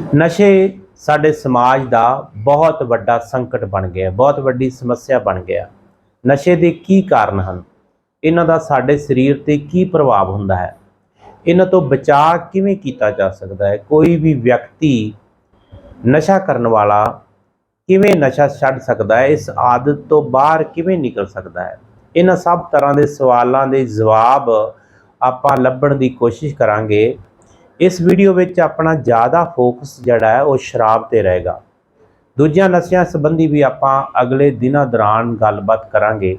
ਨਸ਼ੇ ਸਾਡੇ ਸਮਾਜ ਦਾ ਬਹੁਤ ਵੱਡਾ ਸੰਕਟ ਬਣ ਗਿਆ ਬਹੁਤ ਵੱਡੀ ਸਮੱਸਿਆ ਬਣ ਗਿਆ ਨਸ਼ੇ ਦੇ ਕੀ ਕਾਰਨ ਹਨ? ਇਹਨਾਂ ਦਾ ਸਾਡੇ ਸਰੀਰ ਤੇ ਕੀ ਪ੍ਰਭਾਵ ਹੁੰਦਾ ਹੈ? ਇਹਨਾਂ ਤੋਂ ਬਚਾਅ ਕਿਵੇਂ ਕੀਤਾ ਜਾ ਸਕਦਾ ਹੈ? ਕੋਈ ਵੀ ਵਿਅਕਤੀ ਨਸ਼ਾ ਕਰਨ ਵਾਲਾ ਕਿਵੇਂ ਨਸ਼ਾ ਛੱਡ ਸਕਦਾ ਹੈ? ਇਸ ਆਦਤ ਤੋਂ ਬਾਹਰ ਕਿਵੇਂ ਨਿਕਲ ਸਕਦਾ ਹੈ? ਇਹਨਾਂ ਸਭ ਤਰ੍ਹਾਂ ਦੇ ਸਵਾਲਾਂ ਦੇ ਜਵਾਬ ਆਪਾਂ ਲੱਭਣ ਦੀ ਕੋਸ਼ਿਸ਼ ਕਰਾਂਗੇ। ਇਸ ਵੀਡੀਓ ਵਿੱਚ ਆਪਣਾ ਜ਼ਿਆਦਾ ਫੋਕਸ ਜਿਹੜਾ ਹੈ ਉਹ ਸ਼ਰਾਬ ਤੇ ਰਹੇਗਾ। ਦੂਜਿਆਂ ਨਸ਼ਿਆਂ ਸੰਬੰਧੀ ਵੀ ਆਪਾਂ ਅਗਲੇ ਦਿਨਾਂ ਦੌਰਾਨ ਗੱਲਬਾਤ ਕਰਾਂਗੇ।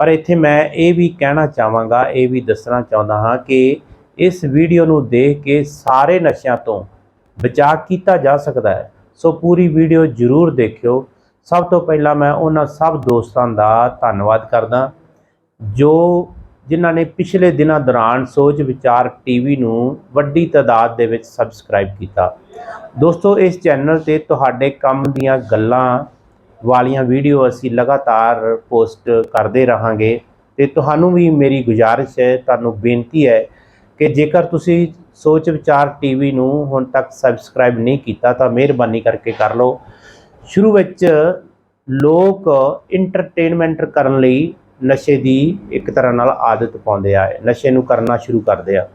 ਪਰ ਇੱਥੇ ਮੈਂ ਇਹ ਵੀ ਕਹਿਣਾ ਚਾਹਾਂਗਾ, ਇਹ ਵੀ ਦੱਸਣਾ ਚਾਹੁੰਦਾ ਹਾਂ ਕਿ ਇਸ ਵੀਡੀਓ ਨੂੰ ਦੇਖ ਕੇ ਸਾਰੇ ਨਸ਼ਿਆਂ ਤੋਂ ਬਚਾਅ ਕੀਤਾ ਜਾ ਸਕਦਾ ਹੈ। ਸੋ ਪੂਰੀ ਵੀਡੀਓ ਜ਼ਰੂਰ ਦੇਖਿਓ। ਸਭ ਤੋਂ ਪਹਿਲਾਂ ਮੈਂ ਉਹਨਾਂ ਸਭ ਦੋਸਤਾਂ ਦਾ ਧੰਨਵਾਦ ਕਰਦਾ, ਜੋ ਜਿਨ੍ਹਾਂ ਨੇ ਪਿਛਲੇ ਦਿਨਾਂ ਦੌਰਾਨ ਸੋਚ ਵਿਚਾਰ ਟੀਵੀ ਨੂੰ ਵੱਡੀ ਤਾਦਾਦ ਦੇ ਵਿੱਚ ਸਬਸਕ੍ਰਾਈਬ ਕੀਤਾ। ਦੋਸਤੋ, ਇਸ ਚੈਨਲ ਤੇ ਤੁਹਾਡੇ ਕੰਮ ਦੀਆਂ ਗੱਲਾਂ ਵਾਲੀਆਂ ਵੀਡੀਓ ਅਸੀਂ ਲਗਾਤਾਰ ਪੋਸਟ ਕਰਦੇ ਰਹਾਂਗੇ ਤੇ ਤੁਹਾਨੂੰ ਵੀ ਮੇਰੀ ਗੁਜ਼ਾਰਿਸ਼ ਹੈ, ਤੁਹਾਨੂੰ ਬੇਨਤੀ ਹੈ ਕਿ ਜੇਕਰ ਤੁਸੀਂ ਸੋਚ ਵਿਚਾਰ ਟੀਵੀ ਨੂੰ ਹੁਣ ਤੱਕ ਸਬਸਕ੍ਰਾਈਬ ਨਹੀਂ ਕੀਤਾ ਤਾਂ ਮਿਹਰਬਾਨੀ ਕਰਕੇ ਕਰ ਲਓ। ਸ਼ੁਰੂ ਵਿੱਚ ਲੋਕ ਇੰਟਰਟੇਨਮੈਂਟ ਕਰਨ ਲਈ ਨਸ਼ੇ ਦੀ ਇੱਕ ਤਰ੍ਹਾਂ ਨਾਲ ਆਦਤ ਪਾਉਂਦੇ ਆ, ਨਸ਼ੇ ਨੂੰ ਕਰਨਾ ਸ਼ੁਰੂ ਕਰਦੇ ਆ।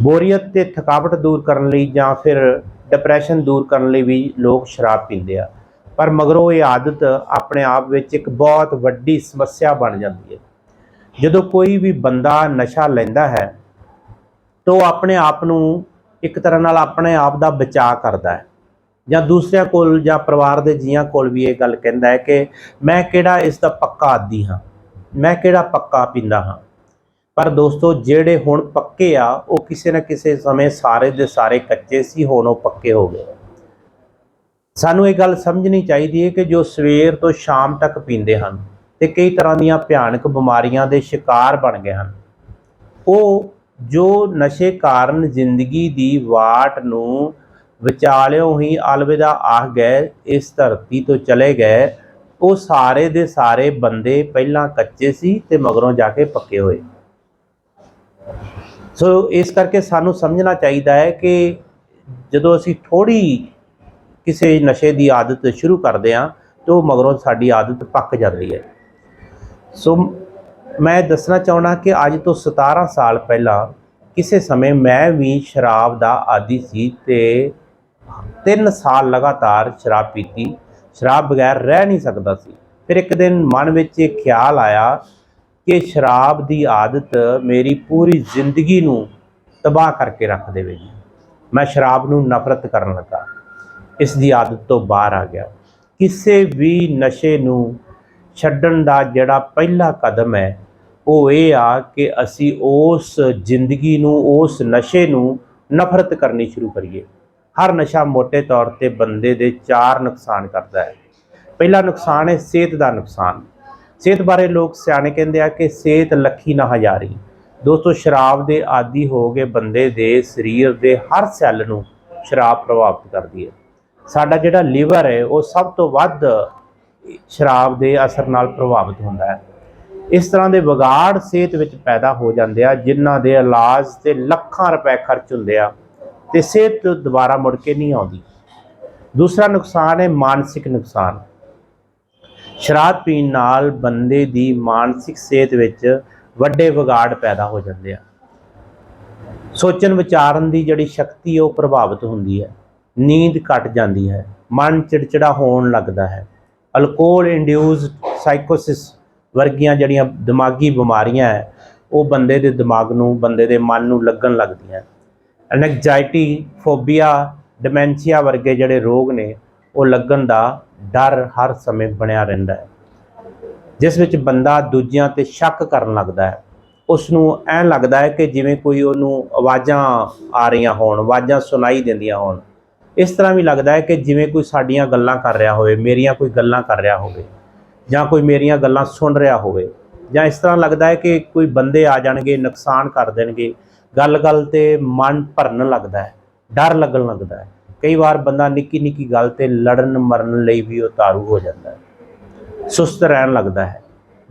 ਬੋਰੀਅਤ ਤੇ ਥਕਾਵਟ ਦੂਰ ਕਰਨ ਲਈ ਜਾਂ ਫਿਰ ਡਿਪਰੈਸ਼ਨ ਦੂਰ ਕਰਨ ਲਈ ਵੀ ਲੋਕ ਸ਼ਰਾਬ ਪੀਂਦੇ ਆ। ਪਰ ਮਗਰੋਂ ਇਹ ਆਦਤ ਆਪਣੇ ਆਪ ਵਿੱਚ ਇੱਕ ਬਹੁਤ ਵੱਡੀ ਸਮੱਸਿਆ ਬਣ ਜਾਂਦੀ ਹੈ। ਜਦੋਂ ਕੋਈ ਵੀ ਬੰਦਾ ਨਸ਼ਾ ਲੈਂਦਾ ਹੈ, ਤਾਂ ਉਹ ਆਪਣੇ ਆਪ ਨੂੰ ਇੱਕ ਤਰ੍ਹਾਂ ਨਾਲ ਆਪਣੇ ਆਪ ਦਾ ਬਚਾਅ ਕਰਦਾ ਹੈ। ਜਾਂ ਦੂਸਰਿਆਂ ਕੋਲ ਜਾਂ ਪਰਿਵਾਰ ਦੇ ਜੀਆਂ ਕੋਲ ਵੀ ਇਹ ਗੱਲ ਕਹਿੰਦਾ ਹੈ ਕਿ ਮੈਂ ਕਿਹੜਾ ਇਸ ਦਾ ਪੱਕਾ ਆਦੀ ਹਾਂ। ਮੈਂ ਕਿਹੜਾ ਪੱਕਾ ਪੀਂਦਾ ਹਾਂ? ਪਰ ਦੋਸਤੋ, ਜਿਹੜੇ ਹੁਣ ਪੱਕੇ ਆ, ਉਹ ਕਿਸੇ ਨਾ ਕਿਸੇ ਸਮੇਂ ਸਾਰੇ ਦੇ ਸਾਰੇ ਕੱਚੇ ਸੀ, ਹੁਣ ਉਹ ਪੱਕੇ ਹੋ ਗਏ। ਸਾਨੂੰ ਇਹ ਗੱਲ ਸਮਝਣੀ ਚਾਹੀਦੀ ਹੈ ਕਿ ਜੋ ਸਵੇਰ ਤੋਂ ਸ਼ਾਮ ਤੱਕ ਪੀਂਦੇ ਹਨ ਤੇ ਕਈ ਤਰ੍ਹਾਂ ਦੀਆਂ ਭਿਆਨਕ ਬਿਮਾਰੀਆਂ ਦੇ ਸ਼ਿਕਾਰ ਬਣ ਗਏ ਹਨ, ਉਹ ਜੋ ਨਸ਼ੇ ਕਾਰਨ ਜ਼ਿੰਦਗੀ ਦੀ ਵਾਟ ਨੂੰ ਵਿਚਾਲਿਓਂ ਹੀ ਅਲਵਿਦਾ ਆਖ ਗਏ, ਇਸ ਧਰਤੀ ਤੋਂ ਚਲੇ ਗਏ ਉਹ ਸਾਰੇ ਦੇ ਸਾਰੇ ਬੰਦੇ ਪਹਿਲਾਂ ਕੱਚੇ ਸੀ ਤੇ ਮਗਰੋਂ ਜਾ ਕੇ ਪੱਕੇ ਹੋਏ। ਸੋ ਇਸ ਕਰਕੇ ਸਾਨੂੰ ਸਮਝਣਾ ਚਾਹੀਦਾ ਹੈ ਕਿ ਜਦੋਂ ਅਸੀਂ ਥੋੜੀ ਕਿਸੇ ਨਸ਼ੇ ਦੀ ਆਦਤ ਸ਼ੁਰੂ ਕਰਦੇ ਹਾਂ, ਤਾਂ ਉਹ ਮਗਰੋਂ ਸਾਡੀ ਆਦਤ ਪੱਕ ਜਾਂਦੀ ਹੈ। ਸੋ ਮੈਂ ਦੱਸਣਾ ਚਾਹਣਾ ਕਿ ਅੱਜ ਤੋਂ 17 ਸਾਲ ਪਹਿਲਾਂ ਕਿਸੇ ਸਮੇਂ ਮੈਂ ਵੀ ਸ਼ਰਾਬ ਦਾ ਆਦੀ ਸੀ ਤੇ 3 ਸਾਲ ਲਗਾਤਾਰ ਸ਼ਰਾਬ ਪੀਤੀ। ਸ਼ਰਾਬ ਬਗੈਰ ਰਹਿ ਨਹੀਂ ਸਕਦਾ ਸੀ। ਫਿਰ ਇੱਕ ਦਿਨ ਮਨ ਵਿੱਚ ਇਹ ਖਿਆਲ ਆਇਆ ਕਿ ਸ਼ਰਾਬ ਦੀ ਆਦਤ ਮੇਰੀ ਪੂਰੀ ਜ਼ਿੰਦਗੀ ਨੂੰ ਤਬਾਹ ਕਰਕੇ ਰੱਖ ਦੇਵੇਗੀ। ਮੈਂ ਸ਼ਰਾਬ ਨੂੰ ਨਫ਼ਰਤ ਕਰਨ ਲੱਗਾ। ਇਸ ਦੀ ਆਦਤ ਤੋਂ ਬਾਹਰ ਆ ਗਿਆ। ਕਿਸੇ ਵੀ ਨਸ਼ੇ ਨੂੰ ਛੱਡਣ ਦਾ ਜਿਹੜਾ ਪਹਿਲਾ ਕਦਮ ਹੈ, ਉਹ ਇਹ ਆ ਕਿ ਅਸੀਂ ਉਸ ਜ਼ਿੰਦਗੀ ਨੂੰ, ਉਸ ਨਸ਼ੇ ਨੂੰ ਨਫ਼ਰਤ ਕਰਨੀ ਸ਼ੁਰੂ ਕਰੀਏ। ਹਰ ਨਸ਼ਾ ਮੋٹے ਤੌਰ ਤੇ ਬੰਦੇ ਦੇ ਚਾਰ ਨੁਕਸਾਨ ਕਰਦਾ ਹੈ। ਪਹਿਲਾ ਨੁਕਸਾਨ ਹੈ ਸਿਹਤ ਦਾ ਨੁਕਸਾਨ। ਸਿਹਤ ਬਾਰੇ ਲੋਕ ਸਿਆਣੇ ਕਹਿੰਦੇ ਆ ਕਿ ਸਿਹਤ ਲੱਖੀ ਨਾ ਹਜ਼ਾਰੀ। ਦੋਸਤੋ, ਸ਼ਰਾਬ ਦੇ ਆਦੀ ਹੋ ਕੇ ਬੰਦੇ ਦੇ ਸਰੀਰ ਦੇ ਹਰ ਸੈੱਲ ਨੂੰ ਸ਼ਰਾਬ ਪ੍ਰਭਾਵਿਤ ਕਰਦੀ ਹੈ। ਸਾਡਾ ਜਿਹੜਾ ਲੀਵਰ ਹੈ, ਉਹ ਸਭ ਤੋਂ ਵੱਧ ਸ਼ਰਾਬ ਦੇ ਅਸਰ ਨਾਲ ਪ੍ਰਭਾਵਿਤ ਹੁੰਦਾ ਹੈ। ਇਸ ਤਰ੍ਹਾਂ ਦੇ ਵਿਗਾੜ ਸਿਹਤ ਵਿੱਚ ਪੈਦਾ ਹੋ ਜਾਂਦੇ ਆ, ਜਿਨ੍ਹਾਂ ਦੇ ਇਲਾਜ ਤੇ ਲੱਖਾਂ ਰੁਪਏ ਖਰਚ ਹੁੰਦੇ ਆ। ਤੇ ਸਿਹਤ ਦੁਬਾਰਾ ਮੁੜ ਕੇ ਨਹੀਂ ਆਉਂਦੀ। ਦੂਸਰਾ ਨੁਕਸਾਨ ਹੈ ਮਾਨਸਿਕ ਨੁਕਸਾਨ। ਸ਼ਰਾਬ ਪੀਣ ਨਾਲ ਬੰਦੇ ਦੀ ਮਾਨਸਿਕ ਸਿਹਤ ਵਿੱਚ ਵੱਡੇ ਵਿਗਾੜ ਪੈਦਾ ਹੋ ਜਾਂਦੇ ਆ। ਸੋਚਣ ਵਿਚਾਰਨ ਦੀ ਜਿਹੜੀ ਸ਼ਕਤੀ ਉਹ ਪ੍ਰਭਾਵਿਤ ਹੁੰਦੀ ਹੈ। ਨੀਂਦ ਘਟ ਜਾਂਦੀ ਹੈ, ਮਨ ਚਿੜਚਿੜਾ ਹੋਣ ਲੱਗਦਾ ਹੈ। ਅਲਕੋਹਲ ਇੰਡਿਊਸਡ ਸਾਈਕੋਸਿਸ ਵਰਗੀਆਂ ਜਿਹੜੀਆਂ ਦਿਮਾਗੀ ਬਿਮਾਰੀਆਂ ਹੈ, ਉਹ ਬੰਦੇ ਦੇ ਦਿਮਾਗ ਨੂੰ, ਬੰਦੇ ਦੇ ਮਨ ਨੂੰ ਲੱਗਣ ਲੱਗਦੀਆਂ। ਐਨਗਜਾਇਟੀ ਫੋਬੀਆ ਡਿਮੈਂਸ਼ੀਆ ਵਰਗੇ ਜਿਹੜੇ ਰੋਗ ਨੇ, ਉਹ ਲੱਗਣ ਦਾ ਡਰ ਹਰ ਸਮੇਂ ਬਣਿਆ ਰਹਿੰਦਾ ਹੈ। ਜਿਸ ਵਿੱਚ ਬੰਦਾ ਦੂਜਿਆਂ ਤੇ ਸ਼ੱਕ ਕਰਨ ਲੱਗਦਾ ਹੈ। ਉਸ ਨੂੰ ਐਂ ਲੱਗਦਾ ਹੈ ਕਿ ਜਿਵੇਂ ਕੋਈ ਉਹਨੂੰ ਆਵਾਜ਼ਾਂ ਆ ਰਹੀਆਂ ਹੋਣ, ਆਵਾਜ਼ਾਂ ਸੁਣਾਈ ਦਿੰਦੀਆਂ ਹੋਣ। ਇਸ ਤਰ੍ਹਾਂ ਵੀ ਲੱਗਦਾ ਹੈ ਕਿ ਜਿਵੇਂ ਕੋਈ ਸਾਡੀਆਂ ਗੱਲਾਂ ਕਰ ਰਿਹਾ ਹੋਵੇ, ਮੇਰੀਆਂ ਕੋਈ ਗੱਲਾਂ ਕਰ ਰਿਹਾ ਹੋਵੇ, ਜਾਂ ਕੋਈ ਮੇਰੀਆਂ ਗੱਲਾਂ ਸੁਣ ਰਿਹਾ ਹੋਵੇ, ਜਾਂ ਇਸ ਤਰ੍ਹਾਂ ਲੱਗਦਾ ਹੈ ਕਿ ਕੋਈ ਬੰਦੇ ਆ ਜਾਣਗੇ, ਨੁਕਸਾਨ ਕਰ ਦੇਣਗੇ ਗੱਲ-ਗੱਲ ਤੇ ਮਨ ਭਰਨ ਲੱਗਦਾ ਹੈ, ਡਰ ਲੱਗਣ ਲੱਗਦਾ ਹੈ। ਕਈ ਵਾਰ ਬੰਦਾ ਨਿੱਕੀ ਨਿੱਕੀ ਗੱਲ ਤੇ ਲੜਨ ਮਰਨ ਲਈ ਵੀ ਉਹ ਤਾਰੂ ਹੋ ਜਾਂਦਾ ਹੈ। ਸੁਸਤ ਰਹਿਣ ਲੱਗਦਾ ਹੈ।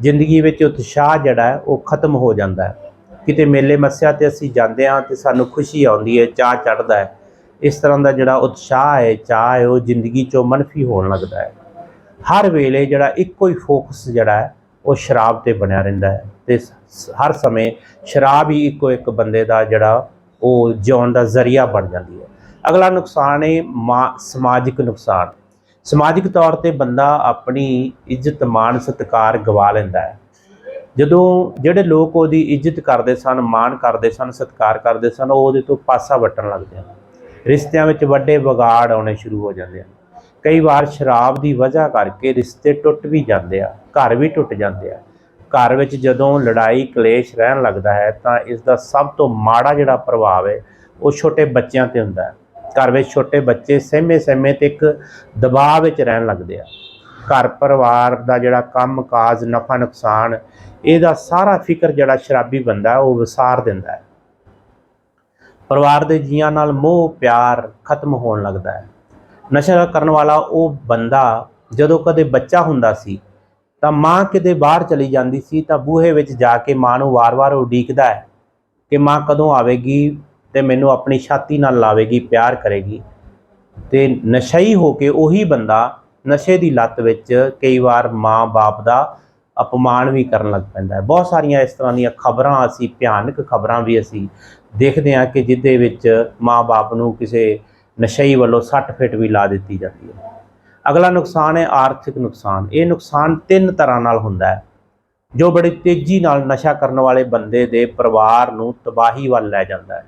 ਜ਼ਿੰਦਗੀ ਵਿੱਚ ਉਤਸ਼ਾਹ ਜਿਹੜਾ ਹੈ, ਉਹ ਖਤਮ ਹੋ ਜਾਂਦਾ ਹੈ। ਕਿਤੇ ਮੇਲੇ ਮੱਸਿਆ ਤੇ ਅਸੀਂ ਜਾਂਦੇ ਹਾਂ ਤੇ ਸਾਨੂੰ ਖੁਸ਼ੀ ਆਉਂਦੀ ਹੈ, ਚਾਹ ਚੜਦਾ ਹੈ। ਇਸ ਤਰ੍ਹਾਂ ਦਾ ਜਿਹੜਾ ਉਤਸ਼ਾਹ ਹੈ, ਚਾਹ ਹੈ, ਉਹ ਜ਼ਿੰਦਗੀ ਚੋਂ ਮਨਫੀ ਹੋਣ ਲੱਗਦਾ ਹੈ। ਹਰ ਵੇਲੇ ਜਿਹੜਾ ਇੱਕੋ ਹੀ ਫੋਕਸ ਜਿਹੜਾ ਹੈ ਉਹ ਸ਼ਰਾਬ ਤੇ ਬਣਿਆ ਰਹਿੰਦਾ ਹੈ ਤੇ ਹਰ ਸਮੇਂ ਸ਼ਰਾਬ ਹੀ ਇੱਕੋ ਇੱਕ ਬੰਦੇ ਦਾ ਜਿਹੜਾ ਉਹ ਜਿਉਣ ਦਾ ਜ਼ਰੀਆ ਬਣ ਜਾਂਦੀ ਹੈ। ਅਗਲਾ ਨੁਕਸਾਨ ਹੈ ਮਾ- ਸਮਾਜਿਕ ਨੁਕਸਾਨ। ਸਮਾਜਿਕ ਤੌਰ ਤੇ ਬੰਦਾ ਆਪਣੀ ਇੱਜ਼ਤ, ਮਾਣ, ਸਤਿਕਾਰ ਗਵਾ ਲੈਂਦਾ ਹੈ। ਜਦੋਂ ਜਿਹੜੇ ਲੋਕ ਉਹਦੀ ਇੱਜ਼ਤ ਕਰਦੇ ਸਨ, ਮਾਣ ਕਰਦੇ ਸਨ, ਸਤਿਕਾਰ ਕਰਦੇ ਸਨ, ਉਹ ਉਹਦੇ ਤੋਂ ਪਾਸਾ ਵੱਟਣ ਲੱਗਦੇ ਹਨ। ਰਿਸ਼ਤਿਆਂ ਵਿੱਚ ਵੱਡੇ ਵਿਗਾੜ ਆਉਣੇ ਸ਼ੁਰੂ ਹੋ ਜਾਂਦੇ ਹਨ। ਕਈ ਵਾਰ ਸ਼ਰਾਬ ਦੀ ਵਜ੍ਹਾ ਕਰਕੇ ਰਿਸ਼ਤੇ ਟੁੱਟ ਵੀ ਜਾਂਦੇ ਆ, ਘਰ ਵੀ ਟੁੱਟ ਜਾਂਦੇ ਆ। ਘਰ ਵਿੱਚ ਜਦੋਂ ਲੜਾਈ, ਕਲੇਸ਼ ਰਹਿਣ ਲੱਗਦਾ ਹੈ ਤਾਂ ਇਸ ਦਾ ਸਭ ਤੋਂ ਮਾੜਾ ਜਿਹੜਾ ਪ੍ਰਭਾਵ ਹੈ, ਉਹ ਛੋਟੇ ਬੱਚਿਆਂ ਤੇ ਹੁੰਦਾ ਹੈ। ਘਰ ਵਿੱਚ ਛੋਟੇ ਬੱਚੇ ਸਹਿਮੇ ਸਹਿਮੇ ਤੇ ਇੱਕ ਦਬਾਅ ਵਿੱਚ ਰਹਿਣ ਲੱਗਦੇ ਆ। ਘਰ ਪਰਿਵਾਰ ਦਾ ਜਿਹੜਾ ਕੰਮ ਕਾਜ ਨਫਾ ਨੁਕਸਾਨ, ਇਹਦਾ ਸਾਰਾ ਫਿਕਰ ਜਿਹੜਾ ਸ਼ਰਾਬੀ ਬੰਦਾ ਉਹ ਵਿਸਾਰ ਦਿੰਦਾ ਹੈ। ਪਰਿਵਾਰ ਦੇ ਜੀਆਂ ਨਾਲ ਮੋਹ, ਪਿਆਰ ਖਤਮ ਹੋਣ ਲੱਗਦਾ ਹੈ। ਨਸ਼ਾ ਕਰਨ ਵਾਲਾ ਉਹ ਬੰਦਾ ਜਦੋਂ ਕਦੇ ਬੱਚਾ ਹੁੰਦਾ ਸੀ, ਤਾਂ ਮਾਂ ਕਿਤੇ ਬਾਹਰ ਚਲੀ ਜਾਂਦੀ ਸੀ, ਤਾਂ ਬੂਹੇ ਵਿੱਚ ਜਾ ਕੇ ਮਾਂ ਨੂੰ ਵਾਰ-ਵਾਰ ਉਡੀਕਦਾ ਹੈ ਕਿ ਮਾਂ ਕਦੋਂ ਆਵੇਗੀ ਤੇ ਮੈਨੂੰ ਆਪਣੀ ਛਾਤੀ ਨਾਲ ਲਾਵੇਗੀ, ਪਿਆਰ ਕਰੇਗੀ। ਤੇ ਨਸ਼ਈ ਹੋ ਕੇ ਉਹੀ ਬੰਦਾ ਨਸ਼ੇ ਦੀ ਲੱਤ ਵਿੱਚ ਕਈ ਵਾਰ ਮਾਂ-ਬਾਪ ਦਾ ਅਪਮਾਨ ਵੀ ਕਰਨ ਲੱਗ ਪੈਂਦਾ ਹੈ। ਬਹੁਤ ਸਾਰੀਆਂ ਇਸ ਤਰ੍ਹਾਂ ਦੀਆਂ ਖਬਰਾਂ ਅਸੀਂ, ਭਿਆਨਕ ਖਬਰਾਂ ਵੀ ਅਸੀਂ ਦੇਖਦੇ ਹਾਂ ਕਿ ਜਿੱਦੇ ਵਿੱਚ ਮਾਂ-ਬਾਪ ਨੂੰ ਕਿਸੇ ਨਸ਼ਈ ਵੱਲੋਂ ਸੱਟ ਫਿੱਟ ਵੀ ਲਾ ਦਿੱਤੀ ਜਾਂਦੀ ਹੈ। ਅਗਲਾ ਨੁਕਸਾਨ ਹੈ ਆਰਥਿਕ ਨੁਕਸਾਨ। ਇਹ ਨੁਕਸਾਨ ਤਿੰਨ ਤਰ੍ਹਾਂ ਨਾਲ ਹੁੰਦਾ ਹੈ। ਜੋ ਬੜੀ ਤੇਜ਼ੀ ਨਾਲ ਨਸ਼ਾ ਕਰਨ ਵਾਲੇ ਬੰਦੇ ਦੇ ਪਰਿਵਾਰ ਨੂੰ ਤਬਾਹੀ ਵੱਲ ਲੈ ਜਾਂਦਾ ਹੈ।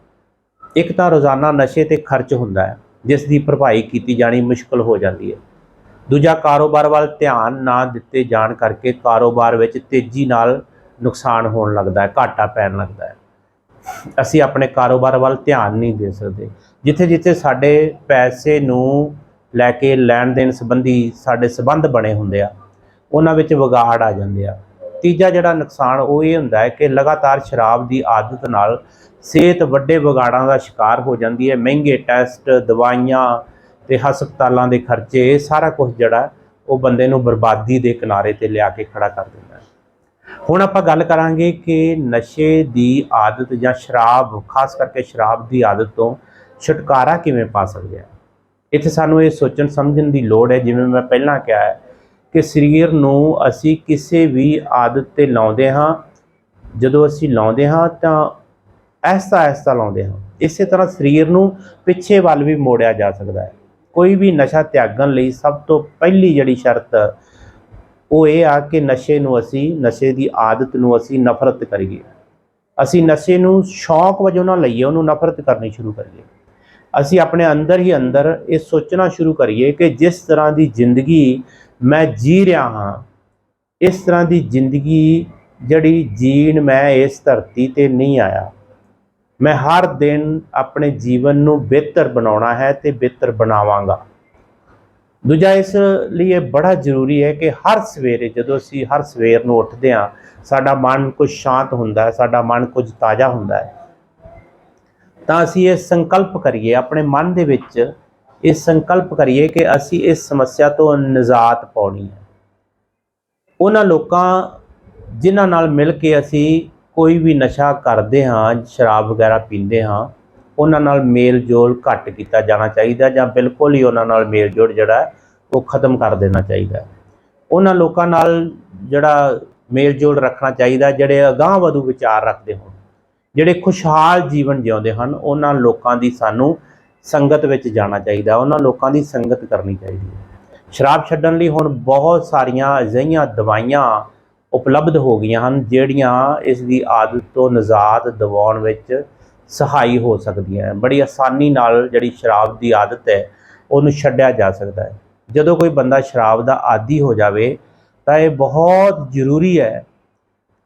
ਇੱਕ ਤਾਂ ਰੋਜ਼ਾਨਾ ਨਸ਼ੇ ਤੇ ਖਰਚ ਹੁੰਦਾ ਹੈ, ਜਿਸ ਦੀ ਭਰਪਾਈ ਕੀਤੀ ਜਾਣੀ ਮੁਸ਼ਕਲ ਹੋ ਜਾਂਦੀ ਹੈ। ਦੂਜਾ, ਕਾਰੋਬਾਰ ਵੱਲ ਧਿਆਨ ਨਾ ਦਿੱਤੇ ਜਾਣ ਕਰਕੇ ਕਾਰੋਬਾਰ ਵਿੱਚ ਤੇਜ਼ੀ ਨਾਲ ਨੁਕਸਾਨ ਹੋਣ ਲੱਗਦਾ ਹੈ, ਘਾਟਾ ਪੈਣ ਲੱਗਦਾ ਹੈ। ਅਸੀਂ ਆਪਣੇ ਕਾਰੋਬਾਰ ਵੱਲ ਧਿਆਨ ਨਹੀਂ ਦੇ ਸਕਦੇ। ਜਿੱਥੇ ਜਿੱਥੇ ਸਾਡੇ ਪੈਸੇ ਨੂੰ ਲੈ ਕੇ ਲੈਣ ਦੇਣ ਸੰਬੰਧੀ ਸਾਡੇ ਸਬੰਧ ਬਣੇ ਹੁੰਦੇ ਆ, ਉਹਨਾਂ ਵਿੱਚ ਵਿਗਾੜ ਆ ਜਾਂਦੇ ਆ। ਤੀਜਾ ਜਿਹੜਾ ਨੁਕਸਾਨ ਉਹ ਇਹ ਹੁੰਦਾ ਹੈ ਕਿ ਲਗਾਤਾਰ ਸ਼ਰਾਬ ਦੀ ਆਦਤ ਨਾਲ ਸਿਹਤ ਵੱਡੇ ਵਿਗਾੜਾਂ ਦਾ ਸ਼ਿਕਾਰ ਹੋ ਜਾਂਦੀ ਹੈ। ਮਹਿੰਗੇ ਟੈਸਟ, ਦਵਾਈਆਂ ਤੇ ਹਸਪਤਾਲਾਂ ਦੇ ਖਰਚੇ, ਇਹ ਸਾਰਾ ਕੁਝ ਜਿਹੜਾ ਉਹ ਬੰਦੇ ਨੂੰ ਬਰਬਾਦੀ ਦੇ ਕਿਨਾਰੇ ਤੇ ਲਿਆ ਕੇ ਖੜਾ ਕਰ ਦਿੰਦਾ ਹੈ। ਹੁਣ ਆਪਾਂ ਗੱਲ ਕਰਾਂਗੇ ਕਿ ਨਸ਼ੇ ਦੀ ਆਦਤ ਜਾਂ ਸ਼ਰਾਬ, ਖਾਸ ਕਰਕੇ ਸ਼ਰਾਬ ਦੀ ਆਦਤ ਤੋਂ ਛੁਟਕਾਰਾ ਕਿਵੇਂ ਪਾ ਸਕਦੇ ਹਾਂ? ਇੱਥੇ ਸਾਨੂੰ ਇਹ ਸੋਚਣ ਸਮਝਣ ਦੀ ਲੋੜ ਹੈ, ਜਿਵੇਂ ਮੈਂ ਪਹਿਲਾਂ ਕਿਹਾ ਹੈ ਕਿ ਸਰੀਰ ਨੂੰ ਅਸੀਂ ਕਿਸੇ ਵੀ ਆਦਤ ਤੇ ਲਾਉਂਦੇ ਹਾਂ। ਜਦੋਂ ਅਸੀਂ ਲਾਉਂਦੇ ਹਾਂ ਤਾਂ ਐਸਾ ਐਸਾ ਲਾਉਂਦੇ ਹਾਂ। ਇਸੇ ਤਰ੍ਹਾਂ ਸਰੀਰ ਨੂੰ ਪਿੱਛੇ ਵੱਲ ਵੀ ਮੋੜਿਆ ਜਾ ਸਕਦਾ ਹੈ। ਕੋਈ ਵੀ ਨਸ਼ਾ ਤਿਆਗਣ ਲਈ ਸਭ ਤੋਂ ਪਹਿਲੀ ਜਿਹੜੀ ਸ਼ਰਤ ਉਹ ਇਹ ਆ ਕਿ ਨਸ਼ੇ ਨੂੰ ਅਸੀਂ, ਨਸ਼ੇ ਦੀ ਆਦਤ ਨੂੰ ਅਸੀਂ ਨਫ਼ਰਤ ਕਰੀਏ। ਅਸੀਂ ਨਸ਼ੇ ਨੂੰ ਸ਼ੌਕ ਵਜੋਂ ਨਾ ਲਈਏ, ਉਹਨੂੰ ਨਫ਼ਰਤ ਕਰਨੀ ਸ਼ੁਰੂ ਕਰੀਏ। ਅਸੀਂ ਆਪਣੇ ਅੰਦਰ ਹੀ ਅੰਦਰ ਇਹ ਸੋਚਣਾ ਸ਼ੁਰੂ ਕਰੀਏ ਕਿ ਜਿਸ ਤਰ੍ਹਾਂ ਦੀ ਜ਼ਿੰਦਗੀ ਮੈਂ ਜੀ ਰਿਹਾ ਹਾਂ, ਇਸ ਤਰ੍ਹਾਂ ਦੀ ਜ਼ਿੰਦਗੀ ਜਿਹੜੀ ਜੀਣ ਮੈਂ ਇਸ ਧਰਤੀ ਤੇ ਨਹੀਂ ਆਇਆ। ਮੈਂ ਹਰ ਦਿਨ ਆਪਣੇ ਜੀਵਨ ਨੂੰ ਬਿਹਤਰ ਬਣਾਉਣਾ ਹੈ ਤੇ ਬਿਹਤਰ ਬਣਾਵਾਂਗਾ। ਦੂਜਾ ਇਸ ਲਈ ਇਹ ਬੜਾ ਜ਼ਰੂਰੀ ਹੈ ਕਿ ਹਰ ਸਵੇਰੇ ਜਦੋਂ ਅਸੀਂ ਹਰ ਸਵੇਰ ਨੂੰ ਉੱਠਦੇ ਹਾਂ, ਸਾਡਾ ਮਨ ਕੁਝ ਸ਼ਾਂਤ ਹੁੰਦਾ ਹੈ, ਸਾਡਾ ਮਨ ਕੁਝ ਤਾਜ਼ਾ ਹੁੰਦਾ ਹੈ। ਤਾਂ ਅਸੀਂ ਇਹ ਸੰਕਲਪ ਕਰੀਏ, ਆਪਣੇ ਮਨ ਦੇ ਵਿੱਚ ਇਹ ਸੰਕਲਪ ਕਰੀਏ ਕਿ ਅਸੀਂ ਇਸ ਸਮੱਸਿਆ ਤੋਂ ਨਿਜਾਤ ਪਾਉਣੀ ਹੈ। ਉਹਨਾਂ ਲੋਕਾਂ ਜਿਨ੍ਹਾਂ ਨਾਲ ਮਿਲ ਕੇ ਅਸੀਂ ਕੋਈ ਵੀ ਨਸ਼ਾ ਕਰਦੇ ਹਾਂ, ਸ਼ਰਾਬ ਵਗੈਰਾ ਪੀਂਦੇ ਹਾਂ, ਉਹਨਾਂ ਨਾਲ ਮੇਲ ਜੋਲ ਘੱਟ ਕੀਤਾ ਜਾਣਾ ਚਾਹੀਦਾ ਜਾਂ ਬਿਲਕੁਲ ਹੀ ਉਹਨਾਂ ਨਾਲ ਮੇਲ ਜੋਲ ਜਿਹੜਾ ਉਹ ਖਤਮ ਕਰ ਦੇਣਾ ਚਾਹੀਦਾ ਉਹਨਾਂ ਲੋਕਾਂ ਨਾਲ ਜਿਹੜਾ ਮੇਲ ਜੋਲ ਰੱਖਣਾ ਚਾਹੀਦਾ, ਜਿਹੜੇ ਅਗਾਂਹ ਵਧੂ ਵਿਚਾਰ ਰੱਖਦੇ ਹੋਣ। ਜਿਹੜੇ ਖੁਸ਼ਹਾਲ ਜੀਵਨ ਜਿਉਂਦੇ ਹਨ, ਉਹਨਾਂ ਲੋਕਾਂ ਦੀ ਸਾਨੂੰ ਸੰਗਤ ਵਿੱਚ ਜਾਣਾ ਚਾਹੀਦਾ, ਉਹਨਾਂ ਲੋਕਾਂ ਦੀ ਸੰਗਤ ਕਰਨੀ ਚਾਹੀਦੀ ਹੈ। ਸ਼ਰਾਬ ਛੱਡਣ ਲਈ ਹੁਣ ਬਹੁਤ ਸਾਰੀਆਂ ਅਜਿਹੀਆਂ ਦਵਾਈਆਂ ਉਪਲਬਧ ਹੋ ਗਈਆਂ ਹਨ, ਜਿਹੜੀਆਂ ਇਸ ਦੀ ਆਦਤ ਤੋਂ ਨਿਜਾਤ ਦਿਵਾਉਣ ਵਿੱਚ ਸਹਾਈ ਹੋ ਸਕਦੀਆਂ ਹੈ ਬੜੀ ਆਸਾਨੀ ਨਾਲ ਜਿਹੜੀ ਸ਼ਰਾਬ ਦੀ ਆਦਤ ਹੈ, ਉਹਨੂੰ ਛੱਡਿਆ ਜਾ ਸਕਦਾ ਹੈ। ਜਦੋਂ ਕੋਈ ਬੰਦਾ ਸ਼ਰਾਬ ਦਾ ਆਦੀ ਹੋ ਜਾਵੇ, ਤਾਂ ਇਹ ਬਹੁਤ ਜ਼ਰੂਰੀ ਹੈ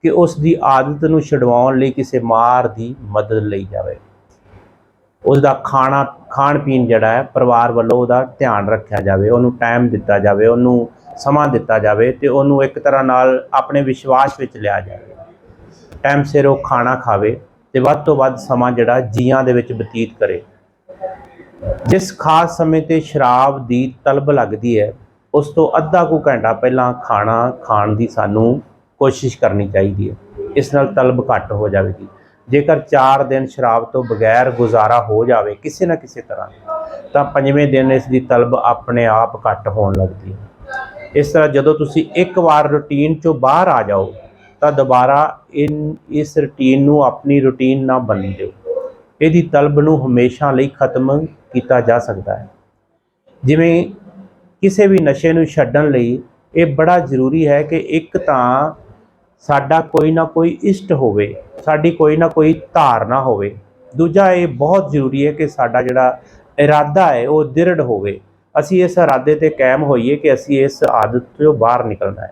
ਕਿ ਉਸ ਦੀ ਆਦਤ ਨੂੰ ਛਡਵਾਉਣ ਲਈ ਕਿਸੇ ਮਾਰ ਦੀ ਮਦਦ ਲਈ ਜਾਵੇ। ਉਸ ਦਾ ਖਾਣਾ ਖਾਣ ਪੀਣ ਜਿਹੜਾ ਹੈ, ਪਰਿਵਾਰ ਵੱਲੋਂ ਉਹਦਾ ਧਿਆਨ ਰੱਖਿਆ ਜਾਵੇ, ਉਹਨੂੰ ਟਾਈਮ ਦਿੱਤਾ ਜਾਵੇ, ਉਹਨੂੰ ਸਮਾਂ ਦਿੱਤਾ ਜਾਵੇ ਤੇ ਉਹਨੂੰ ਇੱਕ ਤਰ੍ਹਾਂ ਨਾਲ ਆਪਣੇ ਵਿਸ਼ਵਾਸ ਵਿੱਚ ਲਿਆ ਜਾਵੇ। ਟਾਈਮ ਸਿਰ ਉਹ ਖਾਣਾ ਖਾਵੇ ਤੇ ਵੱਧ ਤੋਂ ਵੱਧ ਸਮਾਂ ਜਿਹੜਾ ਜੀਆਂ ਦੇ ਵਿੱਚ ਬਤੀਤ ਕਰੇ। ਜਿਸ ਖਾਸ ਸਮੇਂ ਤੇ ਸ਼ਰਾਬ ਦੀ ਤਲਬ ਲੱਗਦੀ ਹੈ, ਉਸ ਤੋਂ ਅੱਧਾ ਕੁ ਘੰਟਾ ਪਹਿਲਾਂ ਖਾਣਾ ਖਾਣ ਦੀ ਸਾਨੂੰ ਕੋਸ਼ਿਸ਼ ਕਰਨੀ ਚਾਹੀਦੀ ਹੈ। ਇਸ ਨਾਲ ਤਲਬ ਘੱਟ ਹੋ ਜਾਵੇਗੀ। ਜੇਕਰ 4 ਦਿਨ ਸ਼ਰਾਬ ਤੋਂ ਬਗੈਰ ਗੁਜ਼ਾਰਾ ਹੋ ਜਾਵੇ ਕਿਸੇ ਨਾ ਕਿਸੇ ਤਰ੍ਹਾਂ ਤਾਂ ਪੰਜਵੇਂ ਦਿਨ ਇਸ ਦੀ ਤਲਬ ਆਪਣੇ ਆਪ ਘੱਟ ਹੋਣ ਲੱਗਦੀ ਹੈ। ਇਸ ਤਰ੍ਹਾਂ ਜਦੋਂ ਤੁਸੀਂ ਇੱਕ ਵਾਰ ਰੁਟੀਨ ਚੋਂ ਬਾਹਰ ਆ ਜਾਓ, ਤਾਂ ਦੁਬਾਰਾ ਇਨ, ਇਸ ਰੁਟੀਨ ਨੂੰ ਆਪਣੀ ਰੁਟੀਨ ਨਾ ਬਣਨ ਦਿਓ। ਇਹਦੀ ਤਲਬ ਨੂੰ ਹਮੇਸ਼ਾ ਲਈ ਖਤਮ ਕੀਤਾ ਜਾ ਸਕਦਾ ਹੈ। ਜਿਵੇਂ ਕਿਸੇ ਵੀ ਨਸ਼ੇ ਨੂੰ ਛੱਡਣ ਲਈ ਇਹ ਬੜਾ ਜ਼ਰੂਰੀ ਹੈ ਕਿ ਇੱਕ ਤਾਂ ਸਾਡਾ ਕੋਈ ਨਾ ਕੋਈ ਇਸ਼ਟ ਹੋਵੇ, ਸਾਡੀ ਕੋਈ ਨਾ ਕੋਈ ਧਾਰਨਾ ਹੋਵੇ। ਦੂਜਾ ਇਹ ਬਹੁਤ ਜ਼ਰੂਰੀ ਹੈ ਕਿ ਸਾਡਾ ਜਿਹੜਾ ਇਰਾਦਾ ਹੈ, ਉਹ ਦ੍ਰਿੜ ਹੋਵੇ। ਅਸੀਂ ਇਸ ਇਰਾਦੇ ਤੇ ਕਾਇਮ ਹੋਈਏ ਕਿ ਅਸੀਂ ਇਸ ਆਦਤ ਤੋਂ ਬਾਹਰ ਨਿਕਲਣਾ ਹੈ।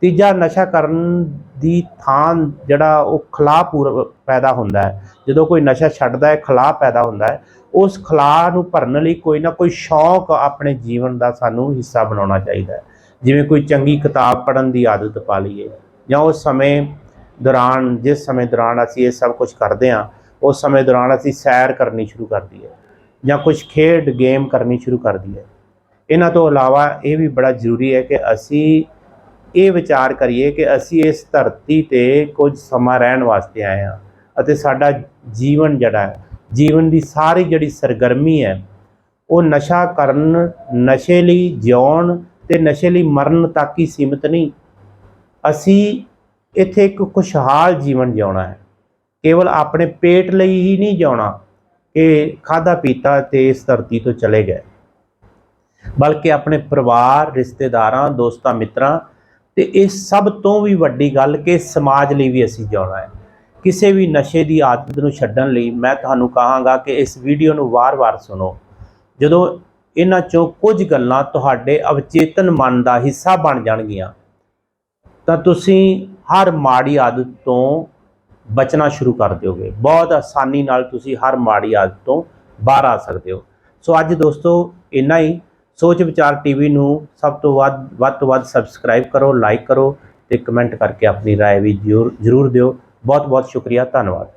ਤੀਜਾ, ਨਸ਼ਾ ਕਰਨ ਦੀ ਥਾਂ ਜਿਹੜਾ ਉਹ ਖਲਾਅ ਪੂਰ ਪੈਦਾ ਹੁੰਦਾ ਹੈ। ਜਦੋਂ ਕੋਈ ਨਸ਼ਾ ਛੱਡਦਾ ਹੈ, ਖਲਾਅ ਪੈਦਾ ਹੁੰਦਾ ਹੈ, ਉਸ ਖਲਾਅ ਨੂੰ ਭਰਨ ਲਈ ਕੋਈ ਨਾ ਕੋਈ ਸ਼ੌਕ ਆਪਣੇ ਜੀਵਨ ਦਾ ਸਾਨੂੰ ਹਿੱਸਾ ਬਣਾਉਣਾ ਚਾਹੀਦਾ ਹੈ। ਜਿਵੇਂ ਕੋਈ ਚੰਗੀ ਕਿਤਾਬ ਪੜ੍ਹਨ ਦੀ ਆਦਤ ਪਾ ਲਈਏ। ਜਾਂ ਉਸ ਸਮੇਂ ਦੌਰਾਨ, ਜਿਸ ਸਮੇਂ ਦੌਰਾਨ ਅਸੀਂ ਇਹ ਸਭ ਕੁਝ ਕਰਦੇ ਹਾਂ, ਉਸ ਸਮੇਂ ਦੌਰਾਨ ਅਸੀਂ ਸੈਰ ਕਰਨੀ ਸ਼ੁਰੂ ਕਰ ਦਈਏ ਜਾਂ ਕੁਝ ਖੇਡ ਗੇਮ ਕਰਨੀ ਸ਼ੁਰੂ ਕਰ ਦਈਏ ਇਹਨਾਂ ਤੋਂ ਇਲਾਵਾ ਇਹ ਵੀ ਬੜਾ ਜ਼ਰੂਰੀ ਹੈ ਕਿ ਅਸੀਂ ਇਹ ਵਿਚਾਰ ਕਰੀਏ ਕਿ ਅਸੀਂ ਇਸ ਧਰਤੀ ਤੇ ਕੁਝ ਸਮਾਂ ਰਹਿਣ ਵਾਸਤੇ ਆਏ ਹਾਂ ਅਤੇ ਸਾਡਾ ਜੀਵਨ ਜਿਹੜਾ ਹੈ, ਜੀਵਨ ਦੀ ਸਾਰੀ ਜਿਹੜੀ ਸਰਗਰਮੀ ਹੈ, ਉਹ ਨਸ਼ਾ ਕਰਨ, ਨਸ਼ੇ ਲਈ ਜਿਉਣ ਤੇ ਨਸ਼ੇ ਲਈ ਮਰਨ ਤੱਕ ਹੀ ਸੀਮਿਤ ਨਹੀਂ। ਅਸੀਂ ਇੱਥੇ ਇੱਕ ਖੁਸ਼ਹਾਲ ਜੀਵਨ ਜਿਉਣਾ ਹੈ। ਕੇਵਲ ਆਪਣੇ ਪੇਟ ਲਈ ਹੀ ਨਹੀਂ ਜਿਉਣਾ ਕਿ ਖਾਦਾ ਪੀਤਾ ਤੇ ਇਸ ਧਰਤੀ ਤੋਂ ਚਲੇ ਗਏ। ਬਲਕਿ ਆਪਣੇ ਪਰਿਵਾਰ, ਰਿਸ਼ਤੇਦਾਰਾਂ, ਦੋਸਤਾਂ, ਮਿੱਤਰਾਂ ਤੇ ਇਹ ਸਭ ਤੋਂ ਵੀ ਵੱਡੀ ਗੱਲ ਕਿ ਸਮਾਜ ਲਈ ਵੀ ਅਸੀਂ ਜਿਉਣਾ ਹੈ। ਕਿਸੇ ਵੀ ਨਸ਼ੇ ਦੀ ਆਦਤ ਨੂੰ ਛੱਡਣ ਲਈ ਮੈਂ ਤੁਹਾਨੂੰ ਕਹਾਂਗਾ ਕਿ ਇਸ ਵੀਡੀਓ ਨੂੰ ਵਾਰ-ਵਾਰ ਸੁਣੋ। ਜਦੋਂ ਇਹਨਾਂ ਚੋਂ ਕੁਝ ਗੱਲਾਂ ਤੁਹਾਡੇ ਅਵਚੇਤਨ ਮਨ ਦਾ ਹਿੱਸਾ ਬਣ ਜਾਣਗੀਆਂ ਤਾਂ ਤੁਸੀਂ ਹਰ ਮਾੜੀ ਆਦਤ ਤੋਂ ਬਚਣਾ ਸ਼ੁਰੂ ਕਰ ਦਿਓਗੇ ਬਹੁਤ ਆਸਾਨੀ ਨਾਲ ਤੁਸੀਂ ਹਰ ਮਾੜੀ ਆਦਤ ਤੋਂ ਬਾਹਰ ਆ ਸਕਦੇ ਹੋ ਸੋ ਅੱਜ ਦੋਸਤੋ ਇੰਨਾ ਹੀ ਸੋਚ ਵਿਚਾਰ ਟੀਵੀ ਨੂੰ ਸਭ ਤੋਂ ਵੱਧ ਵੱਧ ਤੋਂ ਵੱਧ ਸਬਸਕ੍ਰਾਈਬ ਕਰੋ ਲਾਈਕ ਕਰੋ ਤੇ ਕਮੈਂਟ ਕਰਕੇ ਆਪਣੀ رائے ਵੀ ਜ਼ਰੂਰ ਜ਼ਰੂਰ ਦਿਓ ਬਹੁਤ ਬਹੁਤ ਸ਼ੁਕਰੀਆ ਧੰਨਵਾਦ